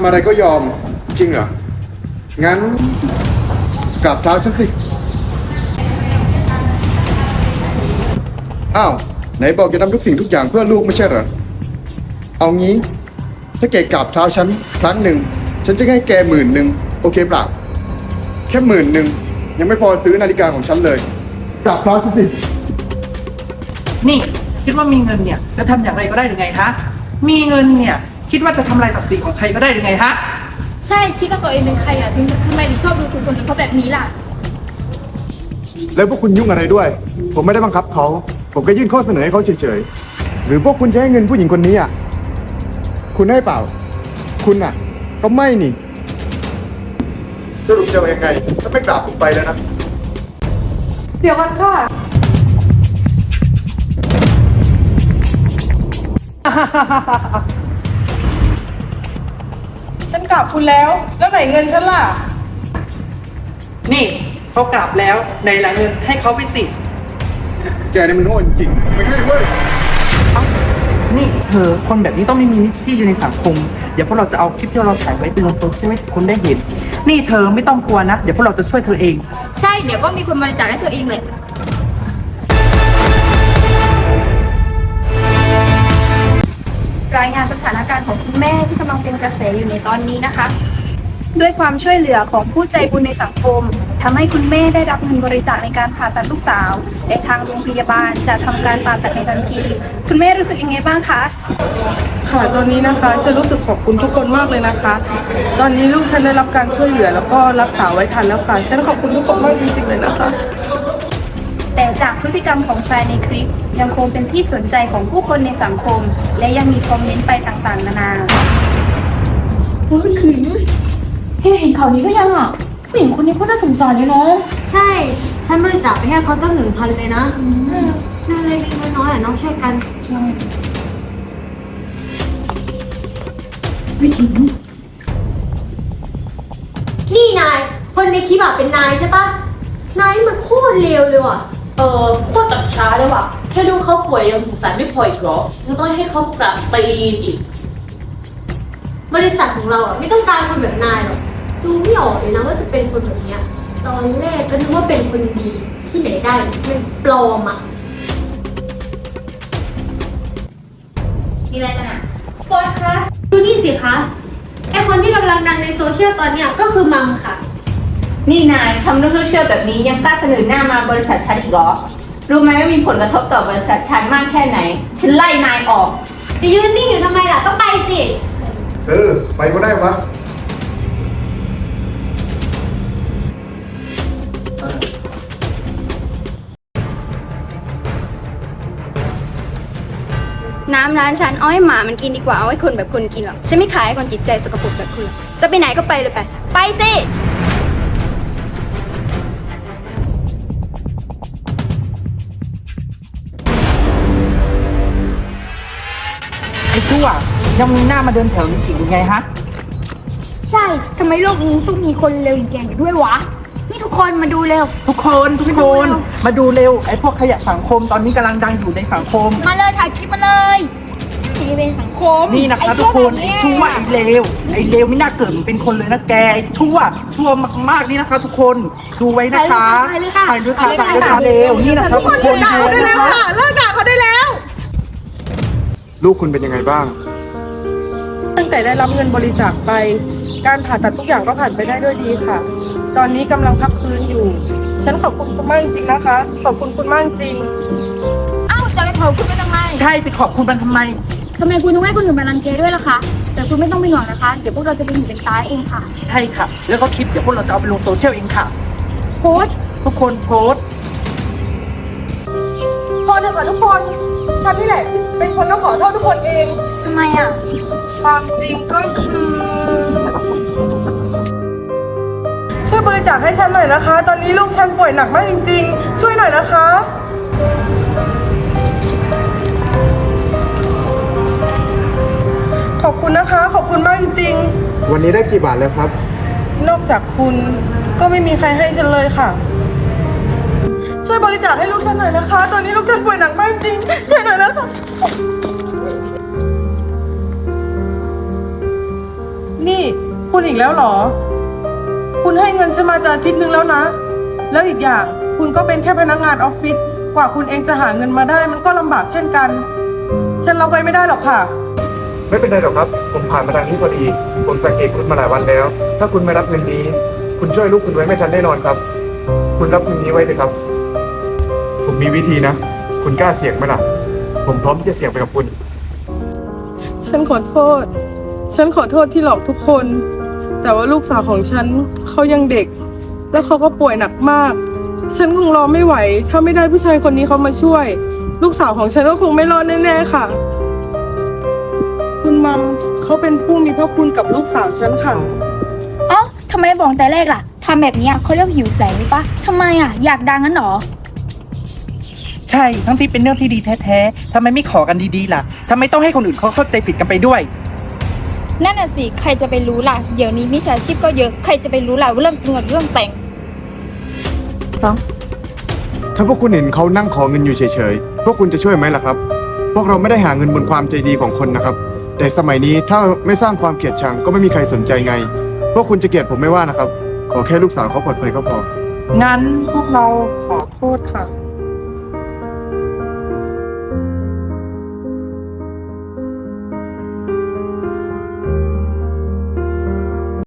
ำอะไรก็ยอม จริงเหรอ งั้นกราบเท้าฉันสิ อ้าว ไหนบอกจะทำทุกสิ่งทุกอย่างเพื่อลูกไม่ใช่เหรอ เอางี้ ถ้าแกกราบเท้าฉันครั้งหนึ่ง ฉันจะให้แกหมื่นหนึ่งโอเคเปล่า แค่หมื่นหนึ่งยังไม่พอซื้อนาฬิกาของฉันเลยกราบเท้าฉันสิ นี่ คิดว่ามีเงินเนี่ยจะทำอย่างไรก็ได้หรือไงฮะมีเงินเนี่ย คิดว่าจะทำลายศักดิ์ศรีของใครก็ได้หรือไงฮะ ใช่ คิดว่าตัวเองเป็นใครอะถึงทำไมถึงชอบดูถูกคนอื่นเขาแบบนี้ล่ะ แล้วพวกคุณยุ่งอะไรด้วย ผมไม่ได้บังคับเขา ผมก็ยื่นข้อเสนอให้เขาเฉยๆ หรือพวกคุณจะให้เงินผู้หญิงคนนี้อะ คุณให้เปล่า คุณอะ ก็ไม่นี่ สรุปจะเอายังไง ถ้าไม่กราบผมไปแล้วนะ เดี๋ยวกันค่ะฉัน กลับคุณแล้ว แล้วไหนเงินฉันล่ะ นี่เขากลับแล้วไหนละเงินให้เขาไปสิ แกนี่มันโง่จริงๆไม่ให้เว้ย นี่เธอคนแบบนี้ต้องไม่มีนิที่อยู่ในสังคม เดี๋ยวพวกเราจะเอาคลิปที่เราถ่ายไว้ไปลงโซเชียลให้คนได้เห็น นี่เธอไม่ต้องกลัวนะ เดี๋ยวพวกเราจะช่วยเธอเอง ใช่ เดี๋ยวก็มีคนบริจาคให้เธอเองเลย รายงานสถานการณ์ของคุณแม่ที่กำลังเป็นกระแสอยู่ในตอนนี้นะคะ ด้วยความช่วยเหลือของผู้ใจบุญในสังคมทำให้คุณแม่ได้รับเงินบริจาคในการผ่าตัดลูกสาวและทางโรงพยาบาลจะทำการผ่าตัดในทันที คุณแม่รู้สึกยังไงบ้างคะค่ะตอนนี้นะคะฉันรู้สึกขอบคุณทุกคนมากเลยนะคะ ตอนนี้ลูกฉันได้รับการช่วยเหลือแล้วก็รักษาไว้ทันแล้วค่ะฉันขอบคุณทุกคนมากจริงๆเลยนะคะ แต่จากพฤติกรรมของชายในคลิป ยังคงเป็นที่สนใจของผู้คนในสังคม และยังมีคอมเมนต์ไปต่างๆ นานาโอ้ยขิงเฮ้เห็นข่าวนี้ก็ยังอะผู้หญิงคนนี้ก็น่าสงสารเลยเนาะใช่ ฉันบริจาคไปให้เขาตั้งหนึ่งพันเลยนะเงินเล็กๆน้อยๆอะน้องช่วยกันนี่นาย คนในคลิปอะเป็นนายใช่ปะนายนี่มันโคตรเลวเลยว่ะ เออโคตรตัดช้าเลยว่ะ แค่ดูเขาป่วยยังสงสารไม่พออีกเหรอยังต้องให้เขาปรับตีนอีก บริษัทของเราอะไม่ต้องการคนแบบนายหรอก ดูไม่ออกเลยนะว่าจะเป็นคนแบบเนี้ย ตอนแรกก็นึกว่าเป็นคนดีที่ไหนได้เป็นปลอมอะ มีอะไรกันอะโฟนคะ ดูนี่สิคะ ไอคนที่กำลังดังในโซเชียลตอนเนี้ยก็คือมัมค่ะ นี่นายทำเรื่องเชื่อแบบนี้ยังกล้าเสนอหน้ามาบริษัทฉันอีกเหรอ รู้ไหมว่ามีผลกระทบต่อบริษัทฉันมากแค่ไหน ฉันไล่นายออก จะยืนนิ่งอยู่ทำไมล่ะก็ไปสิ เออ ไปก็ได้วะน้ำร้านฉันเอาให้หมามันกินดีกว่าเอาให้คนแบบคนกินหรอกฉันไม่ขายให้คนจิตใจสกปรกแบบคุณหรอกจะไปไหนก็ไปเลยไป ไปสิ อ้ชั่วยังมีหน้ามาเดินแถวนี้อีกหรือไงฮะ ใช่ ทำไมโลกนี้ต้องมีคนเลวอย่างแกอยู่ด้วยวะ นี่ทุกคนมาดูเร็ว ทุกคนทุกคน มาดูเร็วไอ้พวกขยะสังคมตอนนี้กำลังดังอยู่ในสังคม มาเลยถ่ายคลิปมาเลยนี่เป็นสังคมนี่นะคะไอ้ทุกคนแบบไอ้เยชั่วไอ้เลวไอ้เลวไม่น่าเกิดมาเป็นคนเลยนะแกไอ้ชั่วชั่วมากๆนี่นะคะ ทุกคนดูไว้นะคะถ่ายเลยค่ะถ่ายด้วยค่ะถ่าถ่ายยเลด้วยยค่ะค่ะเร็วนี่นะคะทุกคนด่าเขาได้แล้วค่ะเลิกด่าเขาได้แล้ว ลูกคุณเป็นยังไงบ้าง ตั้งแต่ได้รับเงินบริจาคไป การผ่าตัดทุกอย่างก็ผ่านไปได้ด้วยดีค่ะ ตอนนี้กำลังพักฟื้นอยู่ ฉันขอบคุณคุณมากจริงๆนะคะ ขอบคุณคุณมากจริง เอ้าจะไปขอบคุณไปทำไมใช่ไปขอบคุณมันทำไม ทำไมคุณต้องให้คนอื่นมารังแกด้วยล่ะคะ แต่คุณไม่ต้องเป็นห่วงนะคะ เดี๋ยวพวกเราจะเป็นหูเป็นตาเองค่ะ ใช่ค่ะ แล้วก็คลิปเดี๋ยวพวกเราจะเอาไปลงโซเชียลเองค่ะโพสต์ทุกคนโพสต์ พอเถอะค่ะทุกคน ฉันนี่แหละที่เป็นคนต้องขอโทษทุกคนเองทำไมอะ ความจริงก็คือ ช่วยบริจาคให้ฉันหน่อยนะคะ ตอนนี้ลูกฉันป่วยหนักมากจริง ๆ ช่วยหน่อยนะคะ ขอบคุณนะคะ ขอบคุณมากจริง วันนี้ได้กี่บาทแล้วครับ ๆ นอกจากคุณก็ไม่มีใครให้ฉันเลยค่ะ ช่วยบริจาคให้ลูกฉันหน่อยนะคะ ตอนนี้ลูกฉันป่วยหนักมากจริงช่วยหน่อยนะคะนี่คุณอีกแล้วเหรอ คุณให้เงินฉันมาจะอาทิตย์นึงแล้วนะ แล้วอีกอย่างคุณก็เป็นแค่พนักงานออฟฟิศกว่าคุณเองจะหาเงินมาได้ มันก็ลำบากเช่นกัน ฉันรับไว้ไม่ได้หรอกค่ะ ไม่เป็นไรหรอกครับ ผมผ่านมาทางนี้พอดี ผมสังเกตคุณมาหลายวันแล้ว ถ้าคุณไม่รับเงินนี้ คุณช่วยลูกคุณไว้ไม่ทันแน่นอนครับ คุณรับเงินนี้ไว้เลยครับ มมีวิธีนะ คุณกล้าเสี่ยงไหมล่ะ ผมพร้อมที่จะเสี่ยงไปกับคุณ ฉันขอโทษ ฉันขอโทษที่หลอกทุกคน แต่ว่าลูกสาวของฉันเขายังเด็ก แล้วเขาก็ป่วยหนักมาก ฉันคงรอไม่ไหว ถ้าไม่ได้ผู้ชายคนนี้เขามาช่วย ลูกสาวของฉันก็คงไม่รอดแน่ๆค่ะ คุณมัมเขาเป็นผู้มีพระคุณกับลูกสาวฉันค่ะ เอ้าทำไมบอกแต่แรกล่ะทำแบบเนี้ยเขาเรียกหิวแสงหรือปะทำไมอะ อยากดังงั้นเหรอ ใช่ทั้งที่เป็นเรื่องที่ดีแท้ๆทำไมไม่ขอกันดีๆล่ะทำไมต้องให้คนอื่นเขาเข้าใจผิดกันไปด้วย นั่นน่ะสิใครจะไปรู้ล่ะเดี๋ยวนี้มิจฉาชีพก็เยอะใครจะไปรู้ล่ะว่าเรื่องจริงกับเรื่องแต่งถ้าพวกคุณเห็นเขานั่งขอเงินอยู่เฉยๆ พวกคุณจะช่วยไหมล่ะครับ พวกเราไม่ได้หาเงินบนความใจดีของคนนะครับ แต่สมัยนี้ถ้าไม่สร้างความเกลียดชังก็ไม่มีใครสนใจไง พวกคุณจะเกลียดผมไม่ว่านะครับ ขอแค่ลูกสาวเขาปลอดภัยก็พอ งั้นพวกเราขอโทษค่ะ